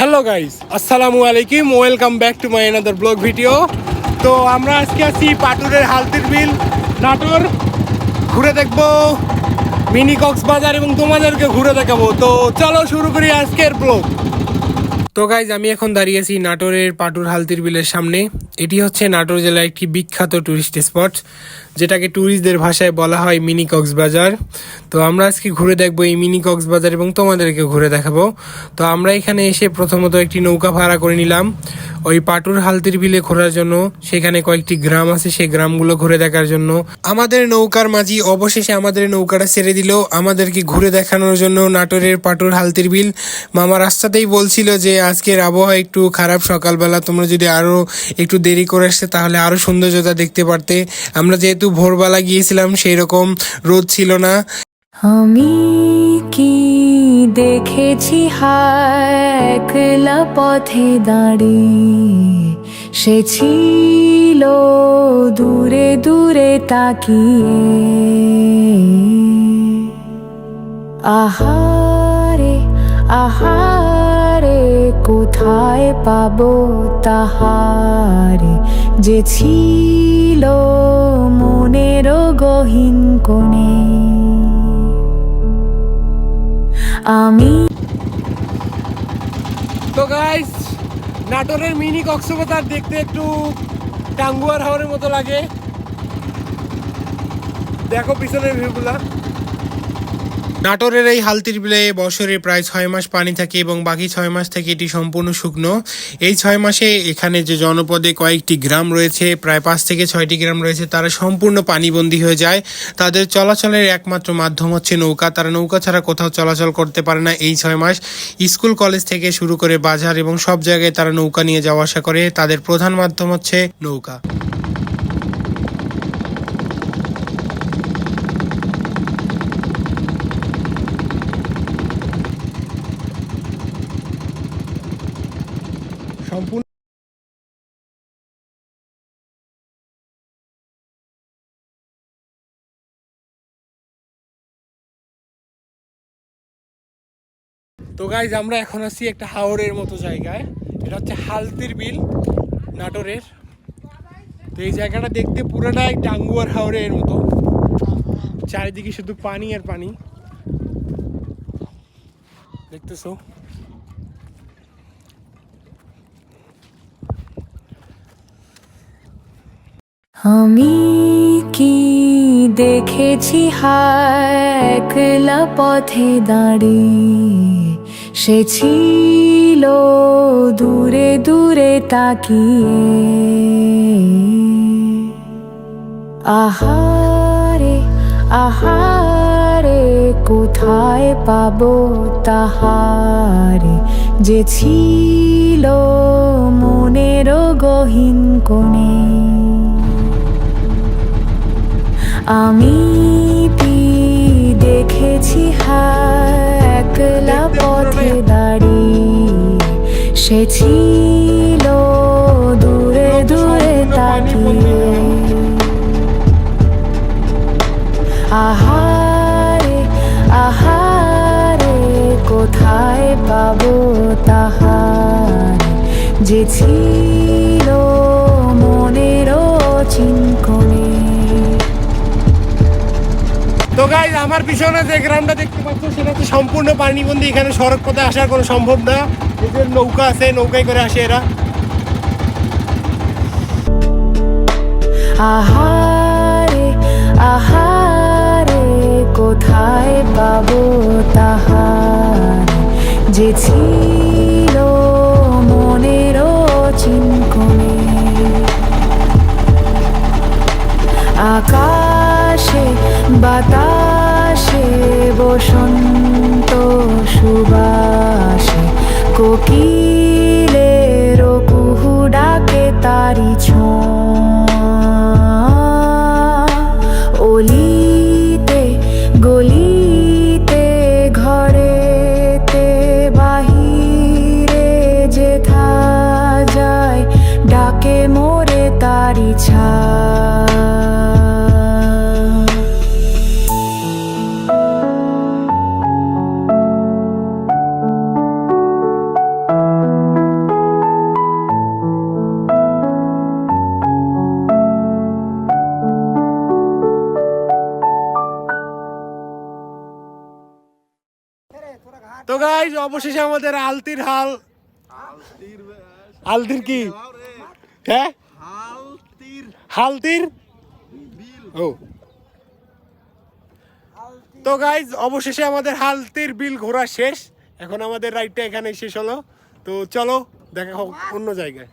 Hello guys আসসালামু আলাইকুম welcome back to my another blog video তো আমরা আজকে আছি পাটুরের হালতির বিল, নাটোর। ঘুরে দেখব মিনি কক্সবাজার এবং তোমাদেরকে ঘুরে দেখাবো। তো চলো শুরু করি আজকের ব্লগ তো গাইজ আমি এখন দাঁড়িয়েছি নাটোরের পাটুর হালতির বিলের সামনে। এটি হচ্ছে নাটোর জেলার একটি বিখ্যাত ট্যুরিস্ট স্পট যেটাকে ট্যুরিস্টদের ভাষায় বলা হয় মিনি কক্সবাজার। তো আমরা আজকে ঘুরে দেখব এই মিনি কক্সবাজার এবং তোমাদেরকে ঘুরে দেখাবো। তো আমরা এখানে এসে প্রথমত একটি নৌকা ভাড়া করে নিলাম। ওই পাটুর হালতির বিলে ঘোরার জন্য সেখানে কয়েকটি গ্রাম আছে, সেই গ্রামগুলো ঘুরে দেখার জন্য। আমাদের নৌকার মাঝি অবশেষে আমাদের নৌকাটা ছেড়ে দিল। আমাদেরকে ঘুরে দেখানোর জন্য নাটোরের পাটুর হালতির বিল। মামা রাস্তাতেই বলছিল যে আজকের আবহাওয়া একটু খারাপ সকালবেলা, তোমরা যদি আরও একটু দেরি করে আসতে, তাহলে আরও সৌন্দর্যতা দেখতে পারতে। আমরা যেহেতু ভোরবেলা গিয়েছিলাম সেই রকম রোদ ছিল না। আমি কি দেখেছি একলা পথে দাঁড়িয়ে? সে ছিল দূরে দূরে তাকিয়ে। আহারে। আহারে কোথায় পাবো তাহারে? যে ছিল মনের গহীন কোণে। আমি তো গাইস নাটোরের মিনি কক্সবাজার দেখতে একটু টাঙ্গুয়ার হাওয়ারের মতো লাগে। দেখো পিছনের ভিউগুলা নাটোরের এই হালতির বিলে বছরে প্রায় ছয় মাস পানি থাকে এবং বাকি ছয় মাস থেকে এটি সম্পূর্ণ শুকনো। এই ছয় মাসে এখানে যে জনপদে কয়েকটি গ্রাম রয়েছে, প্রায় পাঁচ থেকে ছয়টি গ্রাম রয়েছে, তারা সম্পূর্ণ পানিবন্দী হয়ে যায়। তাদের চলাচলের একমাত্র মাধ্যম হচ্ছে নৌকা। তারা নৌকা ছাড়া কোথাও চলাচল করতে পারে না এই ছয় মাস। স্কুল, কলেজ থেকে শুরু করে বাজার এবং সব জায়গায় তারা নৌকা নিয়ে যাওয়া আসা করে। তাদের প্রধান মাধ্যম হচ্ছে নৌকা। সম্পূর্ণ তো গাইজ আমরা এখন আছি একটা হাওড়ের মতো জায়গায়। এটা হচ্ছে হালতির বিল, নাটোরের। তো এই জায়গাটা দেখতে পুরোটাই টাঙ্গুয়ার হাওড়ের মতো। চারিদিকে শুধু পানি আর পানি। দেখতেছো? আমি কি দেখেছি একলা পথে দাঁড়িয়ে? সে ছিল দূরে দূরে তাকিয়ে। আহারে আহারে, কোথায় পাবো তাহারে? যে ছিল মনের গহীন কোণে। আমি দেখেছি হায় একলা পথে দাঁড়িয়ে? সে ছিল দূরে দূরে তাকিয়ে। আহারে আহারে, কোথায় পাবো তাহারে? যে ছিল আমার পিছনে যে গ্রামটা দেখতে পাচ্ছ, সেটা তো সম্পূর্ণ পানিবন্দি। এখানে সড়ক পথে আসার কোনো সম্ভব না। এদের নৌকা আছে, নৌকায় করে আসে এরা। আহারে আহারে, কোথায় পাবো তাহারে? যে ছিল মনেরও চিনকনে আকাশে বাতাসে বসন্ত সুবাসে। কোকিলের কুহু ডাকে তারি ছোঁয়া তো গাইজ অবশেষে আমাদের আলতির হাল। আলতির কি? হ্যাঁ? হালতির। ও। তো গাইজ অবশেষে আমাদের হালতির বিল ঘোরা শেষ। এখন আমাদের রাইডটা এখানেই শেষ হলো। তো চলো দেখা হোক অন্য জায়গায়।